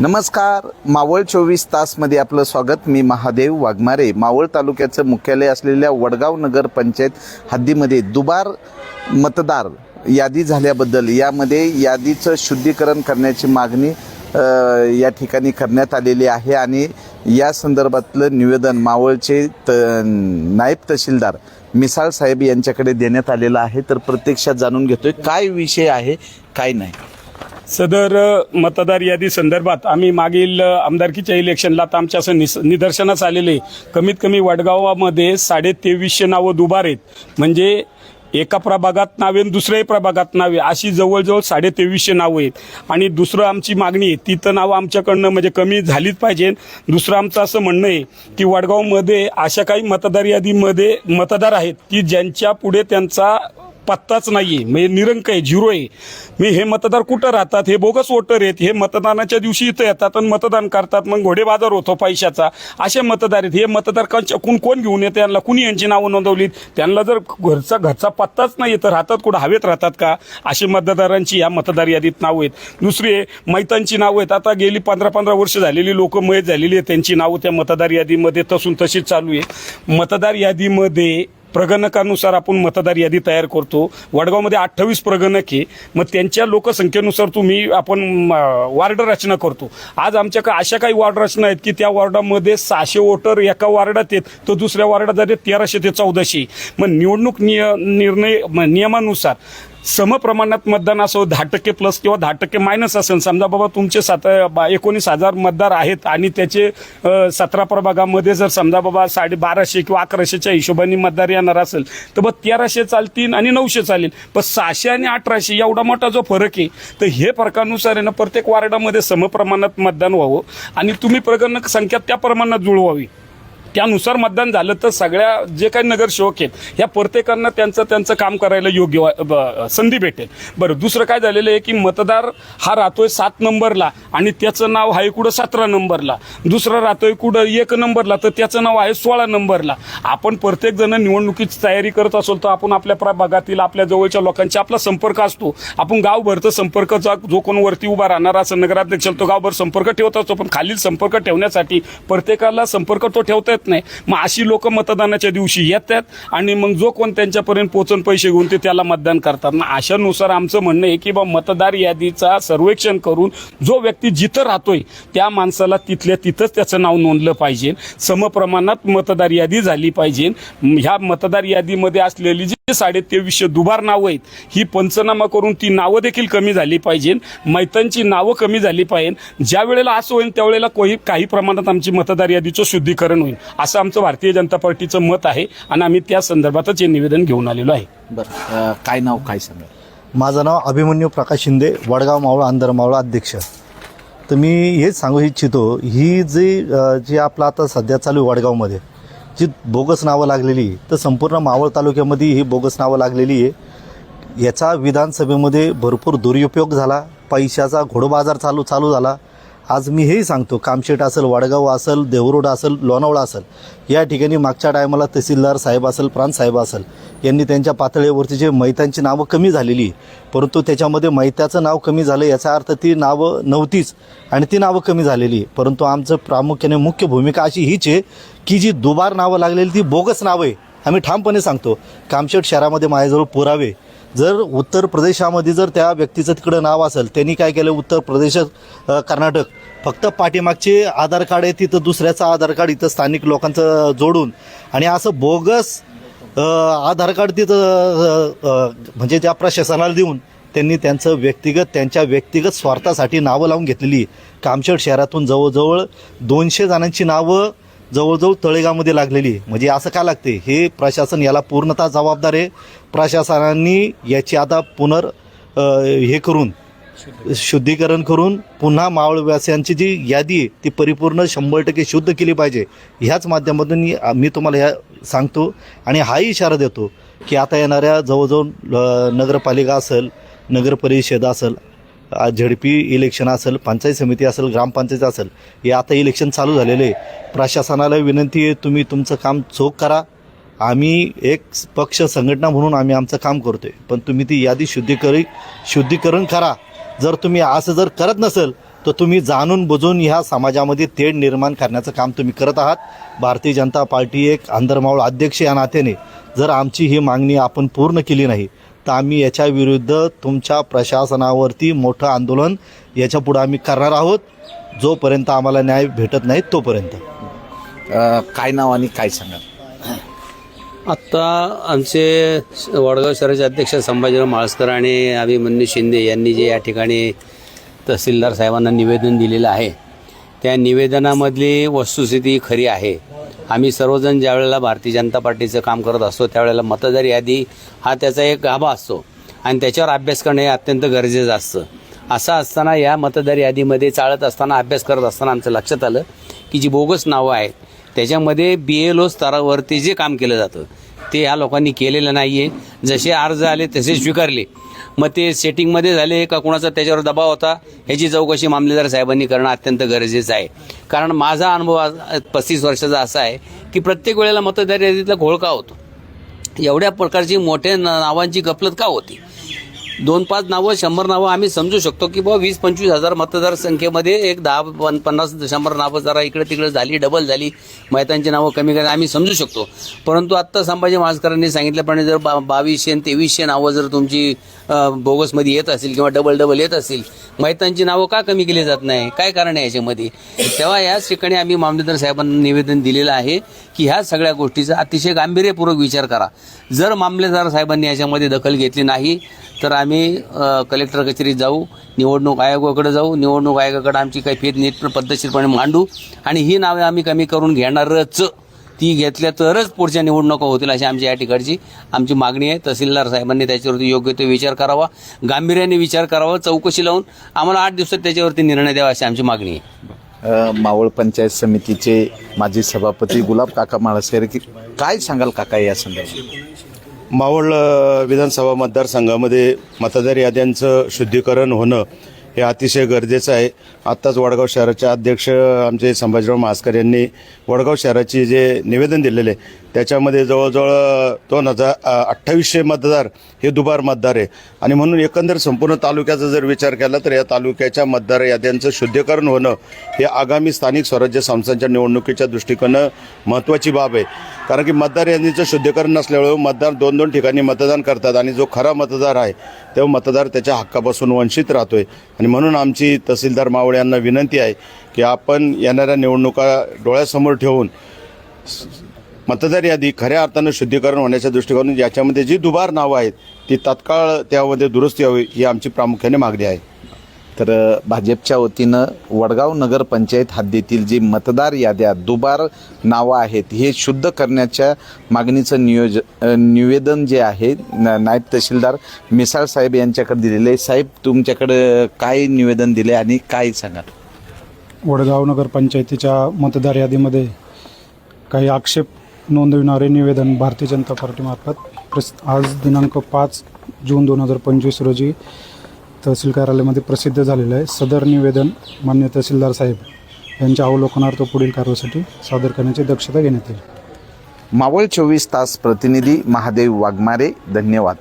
नमस्कार. मावळ चोवीस तासमध्ये आपलं स्वागत. मी महादेव वाघमारे. मावळ तालुक्याचं मुख्यालय असलेल्या वडगाव नगर पंचायत हद्दीमध्ये दुबार मतदार यादी झाल्याबद्दल यामध्ये यादीचं शुद्धीकरण करण्याची मागणी या ठिकाणी करण्यात आलेली आहे आणि या संदर्भातलं निवेदन मावळचे त नायब तहसीलदार मिसाळ साहेब यांच्याकडे देण्यात आलेलं आहे. तर प्रत्यक्षात जाणून घेतोय काय विषय आहे काय नाही. सदर मतदार यादी संदर्भात आम्ही मागील आमदारकीच्या इलेक्शनला आता आमच्या असं निस निदर्शनास आलेले कमीत कमी वडगावामध्ये साडे तेवीसशे नावं दुबार आहेत. म्हणजे एका प्रभागात नावे आणि दुसऱ्याही प्रभागात नावे अशी जवळजवळ साडे तेवीसशे नावं आहेत. आणि दुसरं आमची मागणी आहे ती तर नावं आमच्याकडनं म्हणजे कमी झालीच पाहिजे. दुसरं आमचं असं म्हणणं आहे की वडगावमध्ये अशा काही मतदार यादीमध्ये मतदार आहेत की ज्यांच्या पुढे त्यांचा पत्ताच नाहीये. म्हणजे निरंक आहे झिरो आहे. मी हे मतदार कुठं राहतात? हे बोगस वोटर आहेत. हे मतदानाच्या दिवशी इथं येतात आणि मतदान करतात. मग घोडे बाजार होतो पैशाचा. असे मतदार आहेत. हे मतदार कोण कोण घेऊन येते? यांना कुणी यांची नावं नोंदवलीत? त्यांना जर घरचा घरचा पत्ताच नाही तर राहतात कुठं? हवेत राहतात का? असे मतदारांची या मतदार यादीत नावं आहेत. दुसरी आहे मैतांची नावं आहेत. आता गेली पंधरा पंधरा वर्ष झालेली लोक मयत झालेली आहेत. त्यांची नावं त्या मतदार यादीमध्ये तसून तशीच चालू आहे मतदार यादीमध्ये प्रगणकानुसार आपण मतदार यादी तयार करतो. वडगावमध्ये अठ्ठावीस प्रगणक आहे. मग त्यांच्या लोकसंख्येनुसार तुम्ही आपण वार्ड रचना करतो. आज आमच्याकडे अशा काही वार्ड रचना आहेत की त्या वॉर्डामध्ये सहाशे वोटर एका वार्डात आहेत तर दुसऱ्या वार्डात जाते तेराशे ते चौदाशे. मग निवडणूक निय निर्णय म, नियमानुसार समप्रमाणात मतदान असो दहा टक्के प्लस किंवा दहा टक्के मायनस असेल. समजा बाबा तुमचे सात बा- एकोणीस हजार मतदार आहेत आणि त्याचे सतरा प्रभागामध्ये जर समजा बाबा साडे बाराशे किंवा अकराशेच्या हिशोबाने मतदार येणार असेल तर मग तेराशे चालतील आणि नऊशे चालेल. पण सहाशे आणि अठराशे एवढा मोठा जो फरक आहे तर हे फरकानुसार आहे ना प्रत्येक वार्डामध्ये समप्रमाणात मतदान व्हावं आणि तुम्ही प्रगणक संख्या त्या प्रमाणात जुळवावी. त्यानुसार मतदान झालं तर सगळ्या जे काही नगरसेवक आहेत ह्या प्रत्येकांना त्यांचं त्यांचं काम करायला योग्य ब- संधी भेटेल. बरं दुसरं काय झालेलं आहे की मतदार हा राहतोय सात नंबरला आणि त्याचं नाव आहे कुठं सतरा नंबरला. दुसरा राहतोय कुठं एक नंबरला तर त्याचं नाव आहे सोळा नंबरला. आपण प्रत्येक जण निवडणुकीची तयारी करत असेल तर आपण आपल्या प्रभागातील आपल्या जवळच्या लोकांची आपला संपर्क असतो. आपण गावभरचा संपर्क जो जो कोण वरती उभा राहणार असं नगराध्यक्ष तो गावभर संपर्क ठेवत असतो. पण खालील संपर्क ठेवण्यासाठी प्रत्येकाला संपर्क तो ठेवता येत नाही. मग अशी लोक मतदानाच्या दिवशी येतात आणि मग जो कोण त्यांच्यापर्यंत पोचून पैसे घेऊन ते त्याला मतदान करतात. ना अशानुसार आमचं म्हणणं आहे की बा मतदार यादीचा सर्वेक्षण करून जो व्यक्ती जिथं राहतोय त्या माणसाला तिथल्या तिथंच त्याचं नाव नोंदलं पाहिजे. समप्रमाणात मतदार यादी झाली पाहिजे. ह्या मतदार यादीमध्ये असलेली जी साडे तेवीसशे दुबार नावं आहेत ही पंचनामा करून ती नावं देखील कमी झाली पाहिजे. मैतांची नावं कमी झाली पाहिजे. ज्या वेळेला असं होईल त्यावेळेला काही प्रमाणात आमची मतदार यादीचं शुद्धीकरण होईल. असं आमचं भारतीय जनता पार्टीचं मत आहे आणि आम्ही त्या संदर्भातच हे निवेदन घेऊन आलेलो आहे. बरं अ, काय नाव काय सांगा? माझं नाव अभिमन्यू प्रकाश शिंदे वडगाव मावळ आंधर मावळ अध्यक्ष. तर मी हेच सांगू इच्छितो ही जी अ, जी आपलं आता सध्या चालू आहे वडगावमध्ये जी बोगस नावं लागलेली आहे, तर संपूर्ण मावळ तालुक्यामध्ये ही बोगस नावं लागलेली आहे. याचा विधानसभेमध्ये भरपूर दुरुपयोग झाला पैशाचा घोडबाजार चालू चालू झाला. आज मी हेही सांगतो कामशेट असेल वडगाव असेल देवरोड असेल लोणावळा असेल या ठिकाणी मागच्या टायमाला तहसीलदार साहेब असेल प्रांत साहेब असेल यांनी त्यांच्या पातळीवरती जे मैत्यांची नावं कमी झालेली परंतु त्याच्यामध्ये मैत्याचं नाव कमी झालं याचा अर्थ ती नावं नव्हतीच आणि ती नावं कमी झालेली परंतु आमचं प्रामुख्याने मुख्य भूमिका अशी हीच आहे की जी दुबार नावं लागलेली ती बोगस नावं आहे आम्ही ठामपणे सांगतो. कामशेट शहरामध्ये माझ्याजवळ पुरावे जर उत्तर प्रदेशामध्ये जर त्या व्यक्तीचं तिकडं नाव असेल त्यांनी काय केलं उत्तर प्रदेश कर्नाटक फक्त पाठीमागचे आधार कार्ड आहे तिथं दुसऱ्याचं आधार कार्ड इथं स्थानिक लोकांचं जोडून. आणि असं बोगस आधार कार्ड तिथं म्हणजे त्या प्रशासनाला देऊन त्यांनी त्यांचं व्यक्तिगत त्यांच्या व्यक्तिगत स्वार्थासाठी नावं लावून घेतलेली कामशेड शहरातून जवळजवळ दोनशे जणांची नावं जवळजवळ तळेगावमध्ये लागलेली म्हणजे असं का लागते हे प्रशासन याला पूर्णतः जबाबदार आहे. प्रशासनाने याची आता पुनर् हे करून शुद्धीकरण करून पुन्हा मावळवासियांची जी यादी आहे ती परिपूर्ण शंभर टक्के शुद्ध केली पाहिजे. ह्याच माध्यमातून मी- तुम्हाला ह्या सांगतो आणि हाही इशारा देतो की आता येणाऱ्या जवळजवळ नगरपालिका असेल नगरपरिषद असेल झडपी इलेक्शन असेल पंचायत समिती असेल ग्रामपंचायत असेल हे आता इलेक्शन चालू झालेलं आहे. प्रशासनाला विनंती आहे तुम्ही तुमचं काम चोख करा. आम्ही एक पक्ष संघटना म्हणून आम्ही आमचं काम करतोय. पण तुम्ही ती यादी शुद्धीकरी शुद्धीकरण करा. जर तुम्ही असं जर करत नसेल तर तुम्ही जाणून बुजून ह्या समाजामध्ये तेढ निर्माण करण्याचं काम तुम्ही करत आहात. भारतीय जनता पार्टी एक आंधरमावळ अध्यक्ष या नात्याने. जर आमची ही मागणी आपण पूर्ण केली नाही तर आम्ही याच्या विरुद्ध तुमच्या प्रशासनावरती मोठं आंदोलन याच्यापुढं आम्ही करणार आहोत. जोपर्यंत आम्हाला न्याय भेटत नाही तोपर्यंत. काय नाव आणि काय सांगा आत्ता आमचे वडगाव शहराचे अध्यक्ष संभाजीराव माळसकर आणि अभिमन्यू शिंदे यांनी जे या ठिकाणी तहसीलदार साहेबांना निवेदन दिलेलं आहे त्या निवेदनामधली वस्तुस्थिती खरी आहे. आम्ही सर्वजण ज्यावेळेला भारतीय जनता पार्टीचं काम करत असतो त्यावेळेला मतदार यादी हा त्याचा एक गाभा असतो आणि त्याच्यावर अभ्यास करणे हे अत्यंत गरजेचं असतं. असं असताना या मतदार यादीमध्ये चालत असताना अभ्यास करत असताना आमचं लक्षात आलं की जी बोगस नावं आहेत त्याच्यामध्ये बी एल ओ स्तरावरती जे काम केलं जातं ते ह्या लोकांनी केलेलं नाही आहे जसे अर्ज आले तसे स्वीकारले. मग ते सेटिंगमध्ये झाले का कुणाचा त्याच्यावर दबाव होता ह्याची चौकशी मामलेदार साहेबांनी करणं अत्यंत गरजेचं आहे. कारण माझा अनुभव आज पस्तीस वर्षाचा असा आहे की प्रत्येक वेळेला मतदार यादीतला घोळ का होतो. एवढ्या प्रकारची मोठ्या नावांची गफलत का होती? दोन पाच नावं शंभर नावं आम्ही समजू शकतो की बाबा वीस पंचवीस हजार मतदारसंख्येमध्ये एक दहा पन पन्नास शंभर नावं जरा इकडे तिकडे झाली डबल झाली मैतांची नावं कमी करा आम्ही समजू शकतो. परंतु आत्ता संभाजी महाराजकरांनी सांगितल्याप्रमाणे जर बा बावीसशे आणि तेवीसशे नावं जर तुमची बोगसमध्ये येत असेल किंवा डबल डबल येत असेल मैतांची नावं का कमी केली जात नाही? काय कारण आहे याच्यामध्ये? तेव्हा याच ठिकाणी आम्ही मामलेदार साहेबांना निवेदन दिलेलं आहे की ह्या सगळ्या गोष्टीचा अतिशय गांभीर्यपूर्वक विचार करा. जर मामलेदार साहेबांनी याच्यामध्ये दखल घेतली नाही तर आम्ही आम्ही कलेक्टर कचेरीत जाऊ निवडणूक आयोगाकडे जाऊ निवडणूक आयोगाकडे आमची काही फेर नीट पद्धतशीरपणे मांडू आणि ही नावे आम्ही कमी करून घेणारच. ती घेतल्या तरच पुढच्या निवडणुका होतील अशी आमची या ठिकाणची आमची मागणी आहे. तहसीलदार साहेबांनी त्याच्यावरती योग्य तो विचार करावा. गांभीर्याने विचार करावा चौकशी लावून आम्हाला आठ दिवसात त्याच्यावरती निर्णय द्यावा अशी आमची मागणी आहे. मावळ पंचायत समितीचे माजी सभापती गुलाब काका माळसेर की काय सांगाल काका या संदर्भात? मावळ विधानसभा मतदारसंघामध्ये मतदार याद्यांचं शुद्धीकरण होणं हे अतिशय गरजेचं आहे. आत्ताच वडगाव शहराचे अध्यक्ष आमचे संभाजीराव मास्कर यांनी वडगाव शहराची जे निवेदन दिलेले आहे, त्याच्यामध्ये जवळजवळ दोन हजार अठ्ठावीसशे मतदार हे दुबार मतदार आहे. आणि म्हणून एकंदर संपूर्ण तालुक्याचा जर विचार केला तर या तालुक्याच्या मतदार याद्यांचं शुद्धीकरण होणं हे आगामी स्थानिक स्वराज्य संस्थांच्या निवडणुकीच्या दृष्टिकोनं महत्त्वाची बाब आहे. कारण की मतदार यादीचं शुद्धीकरण नसल्यामुळे मतदार दोन दोन ठिकाणी मतदान करतात आणि जो खरा मतदार आहे तो मतदार त्याच्या हक्कापासून वंचित राहतोय. आणि म्हणून आमची तहसीलदार मावळे यांना विनंती आहे की आपण येणाऱ्या निवडणुका डोळ्यासमोर ठेवून मतदार यादी खऱ्या अर्थानं शुद्धीकरण होण्याच्या दृष्टिकोनातून याच्यामध्ये जी दुबार नावं आहेत ती तात्काळ त्यामध्ये दुरुस्ती हवी ही आमची प्रामुख्याने मागणी आहे. तर भाजपच्या वतीनं वडगाव नगर पंचायत हद्दीतील जी मतदार याद्या दुबार नावं आहेत हे शुद्ध करण्याच्या मागणीचं नियोज निवेदन जे आहे नायब तहसीलदार मिसाळ साहेब यांच्याकडे दिलेले आहे. साहेब तुमच्याकडे काय निवेदन दिले आणि काय सांगा वडगाव नगरपंचायतीच्या मतदार यादीमध्ये काही आक्षेप नोंदविणारे निवेदन भारतीय जनता पार्टीमार्फत प्रस आज दिनांक पाच जून दोन हजार पंचवीस रोजी तहसील कार्यालयामध्ये प्रसिद्ध झालेलं आहे. सदर निवेदन मान्य तहसीलदार साहेब यांच्या अवलोकनार्थ पुढील कारवाईसाठी सादर करण्याची दक्षता घेण्यात येईल. मावळ चोवीस तास प्रतिनिधी महादेव वाघमारे धन्यवाद.